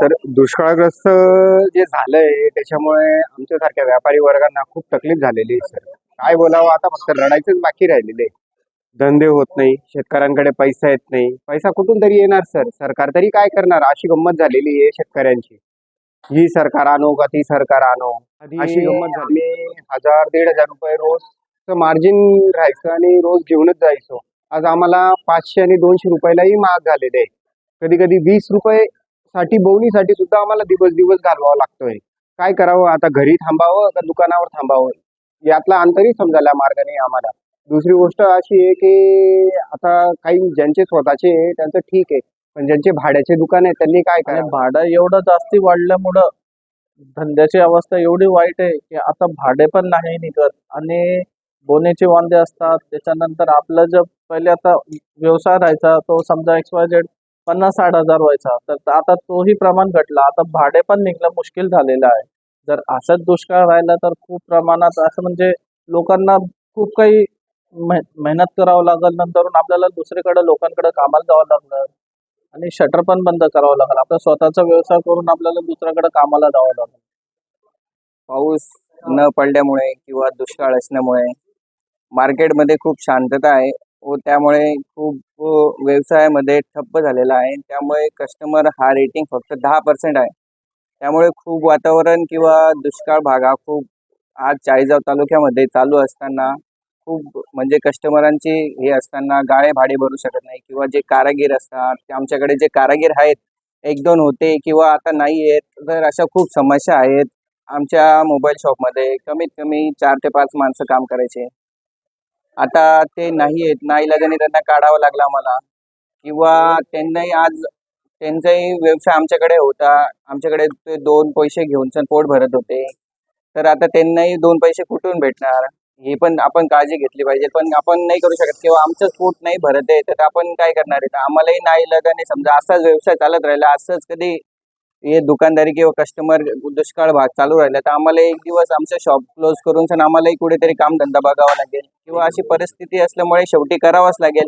Sir दुष्काळग्रस्त जे झालंय त्याच्यामुळे आमच्यासारख्या व्यापारी वर्गांना खूप तकलीफ झालेली आहे सर. काय बोलावं आता फक्त रडायचंच बाकी राहिलेले धंदे होत नाही शेतकऱ्यांकडे पैसा येत नाही. पैसा कुठून तरी येणार सर? सरकार तरी काय करणार? अशी गंमत झालेली आहे शेतकऱ्यांची. ही सरकार आणो का ती सरकार आणो? अशी गंमत झाली हजार दीड हजार रुपये रोज मार्जिन राहायचं आणि रोज घेऊनच जायचो. आज आम्हाला पाचशे आणि दोनशे रुपयालाही महाग झालेले आहे. कधी कधी वीस रुपये साठी बोवणीसाठी सुद्धा आम्हाला दिवस दिवस घालवावा लागतोय. काय करावं? आता घरी थांबावं का दुकानावर थांबावं? यातला अंतरही समजायला मार्ग नाही आम्हाला. दुसरी गोष्ट अशी आहे की आता काही ज्यांचे स्वतःचे त्यांचं ठीक आहे. पण ज्यांचे भाड्याचे दुकान आहे त्यांनी काय करावं? भाडं एवढं जास्ती वाढल्यामुळं धंद्याची अवस्था एवढी वाईट आहे की आता भाडे पण नाही निघत. आणि बोनेचे वांदे असतात. त्याच्यानंतर आपलं जे पहिले आता व्यवसाय राहायचा तो समजा एक्स वाय झेड पन्नास साठ हजार व्हायचा. तर आता तोही प्रमाण घटला. आता भाडे पण निघणं मुश्किल झालेलं आहे. जर असंच दुष्काळ राहिला तर खूप प्रमाणात असं म्हणजे लोकांना खूप काही मेहनत करावं लागेल. नंतर आपल्याला दुसरीकडे लोकांकडे कामाला जावं लागलं. आणि शटर पण बंद करावं लागलं. आपला स्वतःचा व्यवसाय करून आपल्याला दुसऱ्याकडे कामाला जावं लागलं. पाऊस न पडल्यामुळे किंवा दुष्काळ असल्यामुळे मार्केटमध्ये खूप शांतता आहे. व त्यामुळे खूप हो, व्यवसायामध्ये ठप्प झालेला आहे. त्यामुळे कस्टमर हा रेटिंग फक्त दहा पर्सेंट आहे. त्यामुळे खूप वातावरण किंवा दुष्काळ भाग हा खूप आज चाळीसगाव तालुक्यामध्ये चालू असताना खूप म्हणजे कस्टमरांची हे असताना गाळे भाडे भरू शकत नाही किंवा जे कारागीर असतात ते आमच्याकडे जे कारागीर आहेत एक दोन होते किंवा आता नाही आहेत तर अशा खूप समस्या आहेत. आमच्या मोबाईल शॉपमध्ये कमीत कमी चार ते पाच माणसं काम करायचे. आता ते नाही आहेत. नाईलाजाने त्यांना काढावं लागलं आम्हाला. किंवा त्यांनाही आज त्यांचाही व्यवसाय आमच्याकडे होता. आमच्याकडे ते दोन पैसे घेऊन सण पोट भरत होते. तर आता त्यांनाही दोन पैसे कुठून भेटणार? हे पण आपण काळजी घेतली पाहिजे. पण आपण नाही करू शकत. किंवा आमचंच पोट नाही भरत आहे तर आपण काय करणार आहे? तर आम्हालाही नाईलाजाने समजा असाच व्यवसाय चालत राहिला असंच कधी हे दुकानदारी किंवा कस्टमर दुष्काळ भाग चालू राहिला तर आम्हाला एक दिवस आमचं शॉप क्लोज करून आम्हालाही कुठेतरी कामधंदा बघावा लागेल. किंवा अशी परिस्थिती असल्यामुळे शेवटी करावाच लागेल.